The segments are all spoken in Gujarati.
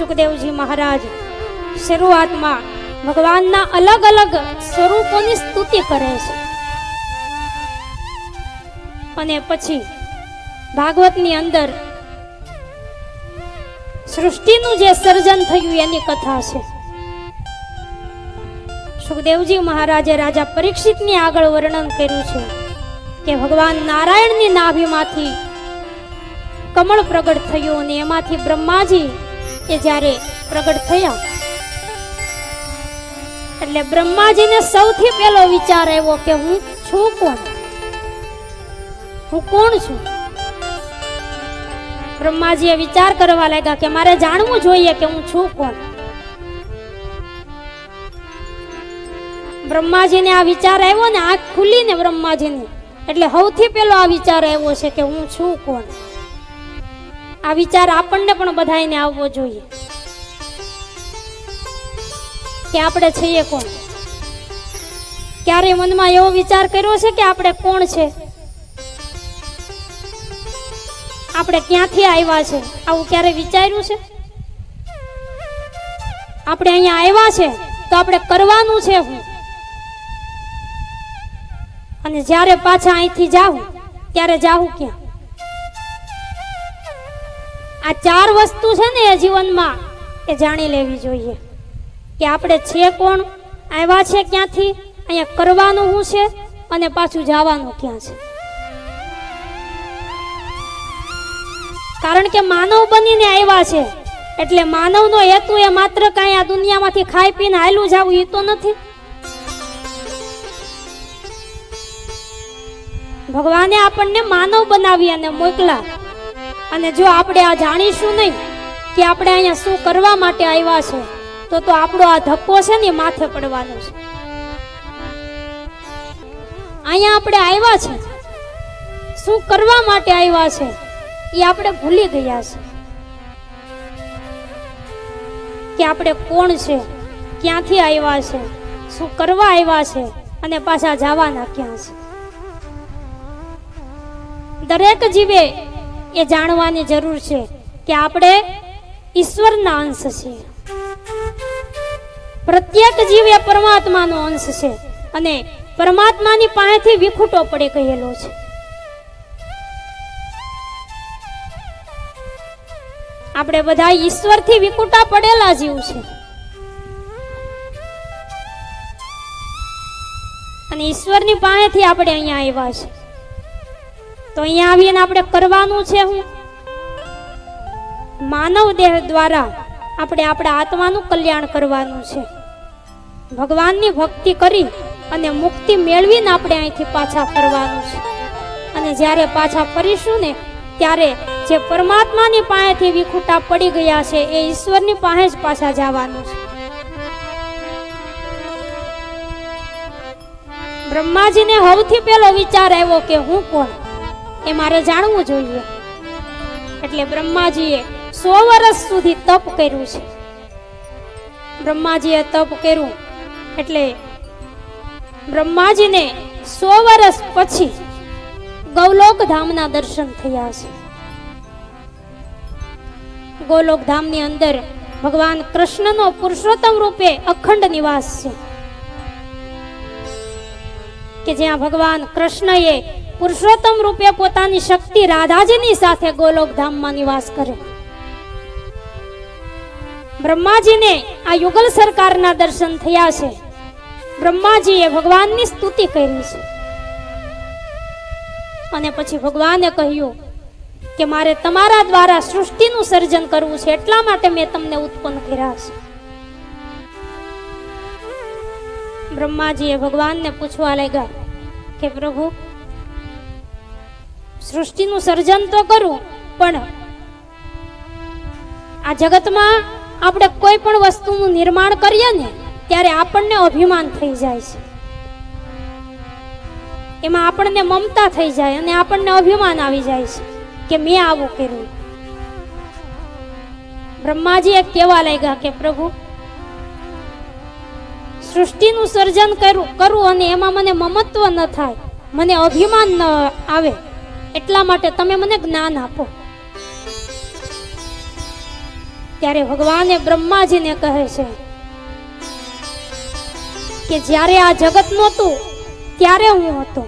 સુખદેવજી મહારાજ, શરૂઆતમાં ભગવાનના અલગ અલગ સ્વરૂપોની સ્તુતિ કરે છે. અને પછી ભાગવતની અંદર સૃષ્ટિનું જે સર્જન થયું એની કથા છે. સુખદેવજી મહારાજે રાજા પરીક્ષિતની આગળ વર્ણન કર્યું છે કે ભગવાન નારાયણની નાભીમાંથી કમળ પ્રગટ થયું અને એમાંથી બ્રહ્માજી એ જ્યારે પ્રગટ થયા, એટલે બ્રહ્માજીને સૌથી પહેલો વિચાર આવ્યો કે હું છું કોણ? હું કોણ છું? બ્રહ્માજીએ વિચાર કરવા લાગ્યા કે મારે જાણવું જોઈએ કે હું છું કોણ. બ્રહ્માજીને આ વિચાર આવ્યો ને, આંખ ખુલીને બ્રહ્માજીને. એટલે સૌથી પહેલો આ વિચાર આવ્યો છે કે હું છું કોણ? આ વિચાર આપણને પણ બધાને આવવો જોઈએ. કે આપણે છીએ કોણ? ક્યારે મનમાં એવો વિચાર કર્યો છે કે આપણે કોણ છે? આપણે ક્યાંથી આવ્યા છે? આવું ક્યારે વિચાર્યું છે? આપણે અહીંયા આવ્યા છે તો આપણે કરવાનું છે હું. અને જ્યારે પાછા અહીંથી જાઉં, ત્યારે જાવું ક્યાં? આ ચાર વસ્તુ છે ને એ જીવનમાં એ જાણી લેવી જોઈએ કે આપણે છે કોણ, આવ્યા છે ક્યાંથી, અહીંયા કરવાનું શું છે અને પાછું જવાનું ક્યાં છે. કારણ કે માનવ બનીને આવ્યા છે એટલે માનવનો હેતુ એ માત્ર કાંઈ આ દુનિયામાંથી ખાઈ પીને હાલું જવું એ તો નથી. ભગવાને આપણને માનવ બનાવી અને મોકલા. અને જો આપણે આ જાણીશું નહીં કે આપણે અહીંયા શું કરવા માટે આવ્યા છે, તો તો આપણો આ ધક્કો છે ને માથે પડવાનો છે. અહીંયા આપણે આવ્યા છે. શું કરવા માટે આવ્યા છે, એ આપણે ભૂલી ગયા છે. કે આપણે કોણ છે, ક્યાંથી આવ્યા છે, શું કરવા આવ્યા છે, અને પાછા જવાના ક્યાં છે. દરેક જીવે એ જાણવાની જરૂર છે કે આપણે ઈશ્વરના અંશ છીએ. પ્રત્યેક જીવ એ પરમાત્માનો અંશ છે અને પરમાત્માની પાસેથી વિખૂટો પડે કહેલો છે. આપણે બધા ઈશ્વરથી વિખૂટા પડેલા જીવ છે. અને ઈશ્વરની પાસેથી આપણે અહીંયા આવ્યા છે. તો અહીંયા આવીને આપણે કરવાનું છે હું? માનવ દેહ દ્વારા આપણે આપણા આત્માનું કલ્યાણ કરવાનું છે. ભગવાનની ભક્તિ કરી અને મુક્તિ મેળવીને આપણે અહીંથી પાછા ફરવાનું છે. અને જ્યારે પાછા ફરીશું ને, ત્યારે જે પરમાત્માની પાસેથી વિખૂટા પડી ગયા છે, એ ઈશ્વરની પાસે જ પાછા જવાનું છે. બ્રહ્માજીને સૌથી પહેલો વિચાર આવ્યો કે હું કોણ? એ મારે જાણવું જોઈએ. એટલે બ્રહ્માજીએ સો વર્ષ સુધી તપ કર્યું છે. બ્રહ્માજીએ તપ કર્યું એટલે બ્રહ્માજીને સો વર્ષ પછી ગૌલોક ધામના દર્શન થયા છે. ગોલોક ધામની અંદર ભગવાન કૃષ્ણનો પુરુષોત્તમ રૂપે અખંડ નિવાસ છે. કે જ્યાં ભગવાન કૃષ્ણએ પુરુષોત્તમ રૂપે પોતાની શક્તિ રાધાજીની સાથે ગોલોક ધામમાં નિવાસ કરે. બ્રહ્માજીને આ યુગલ સરકારના દર્શન થયા છે. બ્રહ્માજીએ ભગવાનની સ્તુતિ કરી છે. અને પછી ભગવાને કહ્યું કે મારે તમારા દ્વારા સૃષ્ટિનું સર્જન કરવું છે, એટલા માટે મેં તમને ઉત્પન્ન કર્યા છે. બ્રહ્માજીએ ભગવાનને પૂછવા લાગ્યા કે પ્રભુ સૃષ્ટિનું સર્જન તો કરું, પણ આ જગતમાં આપણે કોઈ પણ વસ્તુનું નિર્માણ કરીએ ને, ત્યારે આપણને અભિમાન થઈ જાય છે. એમાં આપણને મમતા થઈ જાય અને આપણને અભિમાન આવી જાય છે કે મેં આવું કર્યું. બ્રહ્માજી એક કહેવા લાગ્યા કે, પ્રભુ, સૃષ્ટિનું સર્જન કરું કરું અને એમાં મને મમત્વ ન થાય, મને અભિમાન ન આવે. એટલા માટે તમે મને જ્ઞાન આપો. ત્યારે ભગવાને બ્રહ્માજીને કહે છે કે જ્યારે આ જગત નહોતું, ત્યારે હું હતો.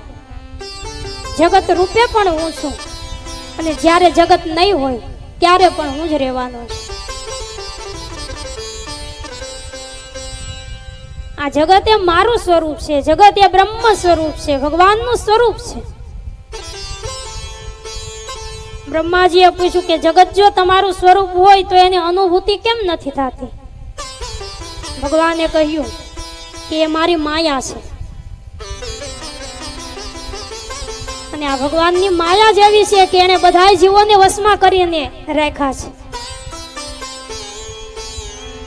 જગત રૂપે પણ હું છું અને જ્યારે જગત નહીં હોય, ત્યારે પણ હું જ રહેવાનો છું. આ જગત એ મારું સ્વરૂપ છે, જગત એ બ્રહ્મ સ્વરૂપ છે, ભગવાનનું સ્વરૂપ છે. બ્રહ્માજીએ પૂછ્યું કે, જગત જો તમારું સ્વરૂપ હોય તો એની અનુભૂતિ કેમ નથી થતી? ભગવાને કહ્યું કે, એ મારી માયા છે. અને આ ભગવાનની માયા જ એવી છે કે એને બધા જીવોને વશમાં કરીને રાખ્યા છે.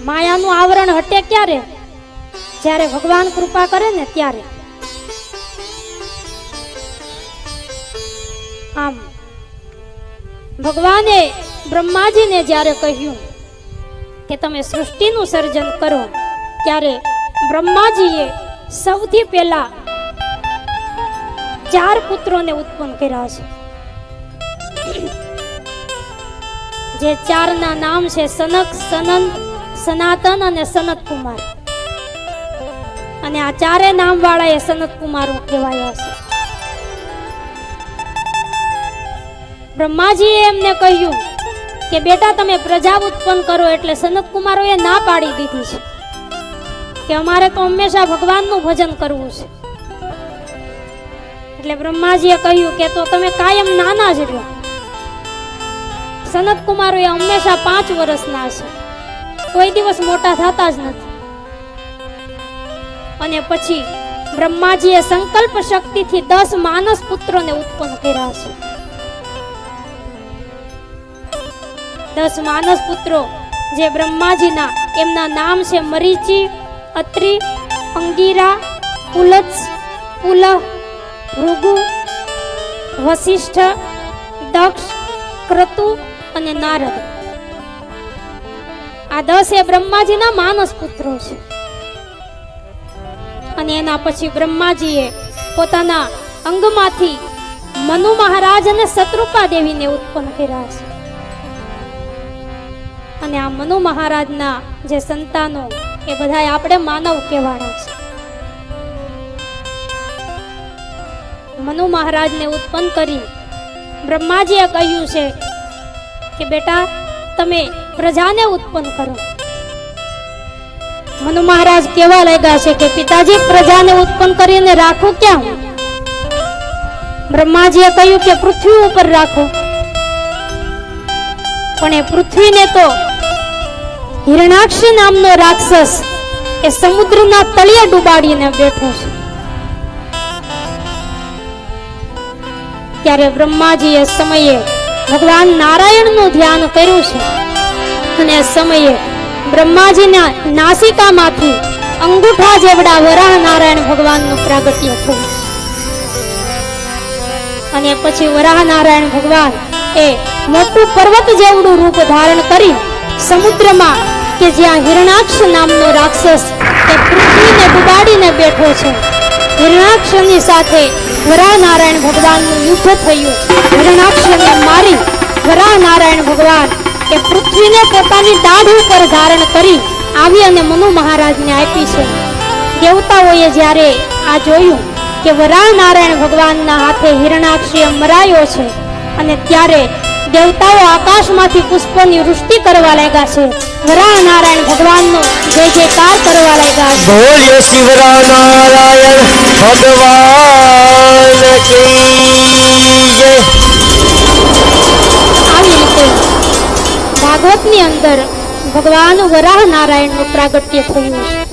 માયાનું આવરણ હટે ક્યારે? જ્યારે ભગવાન કૃપા કરે ને ત્યારે. આમ ભગવાને બ્રહ્માજીને જ્યારે કહ્યું કે તમે સૃષ્ટિનું સર્જન કરો, ત્યારે બ્રહ્માજીએ સૌથી પહેલા ચાર પુત્રોને ઉત્પન્ન કર્યા છે. જે ચારના નામ છે સનક, સનન, સનાતન અને સનત કુમાર અને આ ચારે નામ વાળા એ સનત કુમારો કહેવાયા છે. બ્રહ્માજીએ એમને કહ્યું કે બેટા તમે પ્રજા ઉત્પન્ન કરો એટલે સનત કુમારોએ ના પાડી દીધી છે. કે અમારે તો હંમેશા ભગવાનનું ભજન કરવું છે. એટલે બ્રહ્માજીએ કહ્યું કે તો તમે કાયમ નાના જ રહ્યો સનત કુમારો એ હંમેશા પાંચ વર્ષના છે. કોઈ દિવસ મોટા થતા જ નથી. અને પછી બ્રહ્માજીએ સંકલ્પ શક્તિથી દસ માનસ પુત્રોને ઉત્પન્ન કર્યા છે. દસ માનસ પુત્રો જે બ્રહ્માજીના એમના નામ છે મરીચી, અત્રિ, અંગીરા, પુલત્સ પુલહ ભૃગુ વશિષ્ઠ દક્ષ, ક્રતુ અને નારદ. આ દસ એ બ્રહ્માજીના માનસ પુત્રો છે. અને એના પછી બ્રહ્માજીએ પોતાના અંગમાંથી મનુ મહારાજ અને શત્રુપા દેવીને ઉત્પન્ન કર્યા છે. અને આ મનુ મહારાજના જે સંતાનો, એ બધા આપણે માનવ કહેવાના છે. મનુ મહારાજને ઉત્પન્ન કરી બ્રહ્માજીએ કહ્યું છે કે, બેટા, તમે પ્રજાને ઉત્પન્ન કરો. મનુ મહારાજ કેવા લાગ્યા છે કે, પિતાજી, પ્રજાને ઉત્પન્ન કરીને રાખું ક્યાં? બ્રહ્માજીએ કહ્યું કે, પૃથ્વી ઉપર રાખો. પણ એ પૃથ્વીને તો હિરણાક્ષ નામનો રાક્ષસ એ સમુદ્રના તળિયે ડુબાડીને બેઠો છે. ત્યારે બ્રહ્માજીએ સમયે ભગવાન નારાયણનું ધ્યાન કર્યું છે અને સમયે બ્રહ્માજીના નાસિકામાંથી અંગૂઠા જેવડા વરાહ નારાયણ ભગવાનનું પ્રાગટ્ય થયું અને પછી વરાહ નારાયણ ભગવાન એ મોટું પર્વત જેવડું રૂપ ધારણ કરી સમુદ્રમાં કે જ્યાં હિરણાક્ષ નામનો રાક્ષસ તે પૃથ્વીને ડુબાડીને બેઠો છે. હિરણાક્ષની સાથે વરાનારાયણ ભગવાનનું યુદ્ધ થયું. હિરણાક્ષને મારી વરાનારાયણ ભગવાન એ પૃથ્વીને પોતાની દાઢ ઉપર ધારણ કરી આવી અને મનુ મહારાજને આપી છે. દેવતાઓએ જ્યારે આ જોયું કે વરાનારાયણ ભગવાનના હાથે હિરણાક્ષીએ મરાયો છે અને ત્યારે દેવતાઓ આકાશમાંથી પુષ્પોની વૃષ્ટિ કરવા લાગ્યા છે. નારાયણ ભગવાનનો જય જયકાર કરવા લાગ્યા છે. બોલ્યો શિવરા નારાયણ ભગવાન જય આવી રીતે ભાગવતની અંદર ભગવાન વરાહ નારાયણનું પ્રાગટ્ય થયું. છે